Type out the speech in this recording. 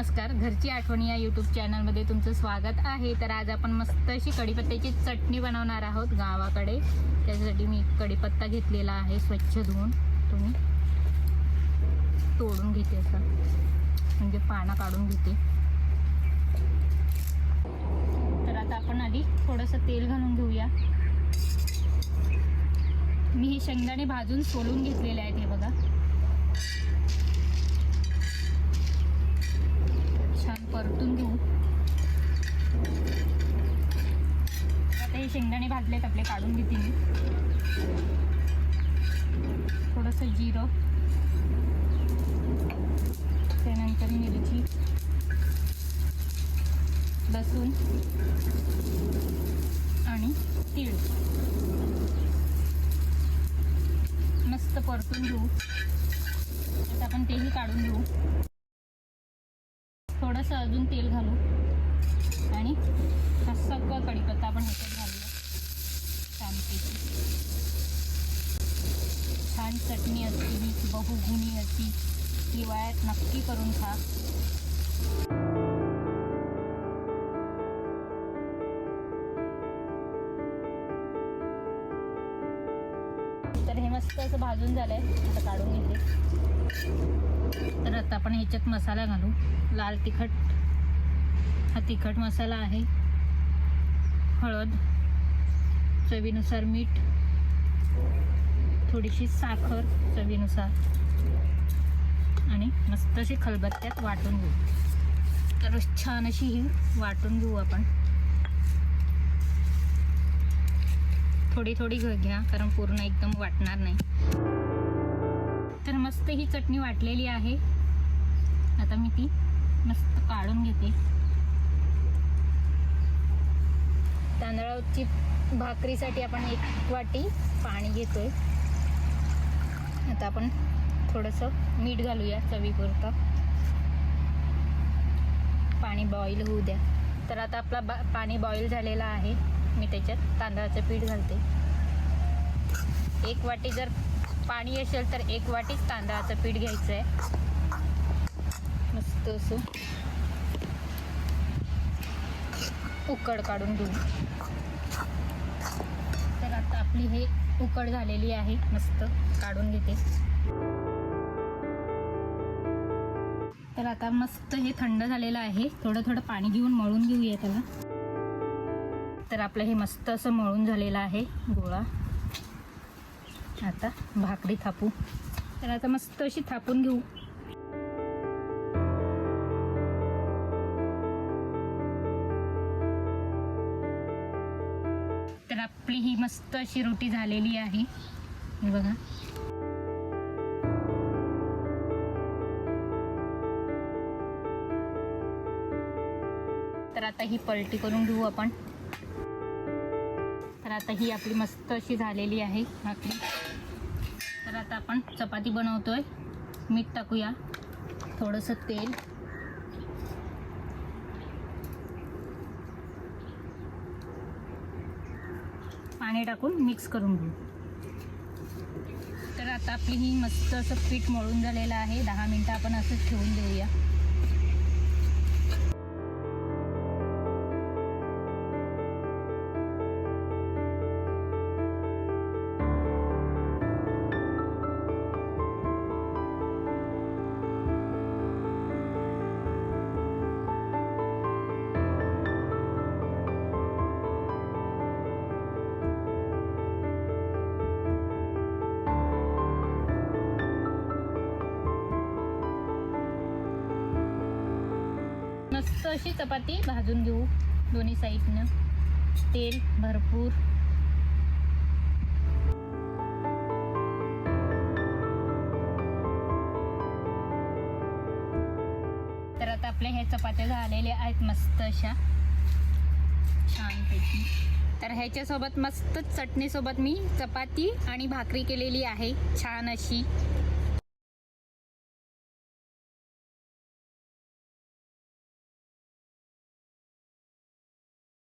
नमस्कार. घरची आठवणी या यूट्यूब चॅनलमध्ये तुमचं स्वागत आहे. तर आज आपण मस्त अशी कढीपत्त्याची चटणी बनवणार आहोत गावाकडे. त्याच्यासाठी मी कढीपत्ता घेतलेला आहे स्वच्छ धुवून. तुम्ही तोडून घेते असं. म्हणजे पानं काढून घेते. तर आता आपण आधी थोडंसं तेल घालून घेऊया. मी हे शेंगदाणे भाजून सोलून घेतलेले आहेत हे बघा छान परतून घेऊ आता हे शेंगदाणे भाजलेत आपले काढून घेते मी. थोडंसं जिरं. त्यानंतर मिरची. लसूण. आणि तीळ. मस्त परतून घेऊ. आता आपण तेही काढून घेऊ. थोडंसं अजून तेल घालू. आणि हा सगळं कढीपत्ता आपण ह्याच्यात घालू छानपैकी छान चटणी असते ही बहुगुणी अशी हिवाळ्यात नक्की करून खा. तर हे मस्त असं भाजून झालंय. आता काढून घेते. तर आता आपण ह्याच्यात मसाला घालू. लाल तिखट. हा तिखट मसाला आहे. हळद. चवीनुसार मीठ. थोडीशी साखर चवीनुसार. आणि मस्त अशी खलबत्त्यात वाटून घेऊ. तर छान अशी ही वाटून घेऊ आपण. थोडी थोडी घ घ्या कारण पूर्ण एकदम वाटणार नाही. तर मस्त ही चटणी वाटलेली आहे. आता मी ती मस्त काढून घेते. तांदळाची भाकरीसाठी आपण एक वाटी पाणी घेतोय. आता आपण थोडंसं मीठ घालूया चवीपुरतं. पाणी बॉईल होऊ द्या. तर आता आपला बा पाणी बॉईल झालेलं आहे. मी त्याच्यात तांदळाचं पीठ घालते. एक वाटी जर पाणी असेल तर एक वाटीच तांदळाचं पीठ घ्यायचं आहे मस्त असं उकड काढून घेऊ. तर आता आपली हे उकड झालेली आहे. मस्त काढून घेते. तर आता मस्त हे थंड झालेलं आहे. थोडं थोडं पाणी घेऊन मळून घेऊया त्याला. तर आपलं हे मस्त असं मळून झालेलं आहे. गोळा. आता भाकरी थापू. तर आता मस्त अशी थापून घेऊ. आपली ही मस्त अशी रोटी झालेली आहे. बघा. तर आता ही पलटी करून घेऊ आपण. तर आता ही आपली मस्त अशी झालेली आहे भाकरी. तर आता आपण चपाती बनवतोय. मीठ टाकूया. थोडंसं तेल. पाणी टाकून मिक्स करून घेऊ. तर आता आपली ही मस्त असं पीठ मळून झालेलं आहे. दहा मिनटं आपण असंच ठेवून देऊया. मस्त अशी चपाती भाजून घेऊ दोन्ही साईडनं. तेल भरपूर. तर आता आपल्या ह्या चपात्या झालेल्या आहेत मस्त अशा. छानपैकी तर ह्याच्यासोबत मस्त चटणीसोबत मी चपाती आणि भाकरी केलेली आहे. छान अशी.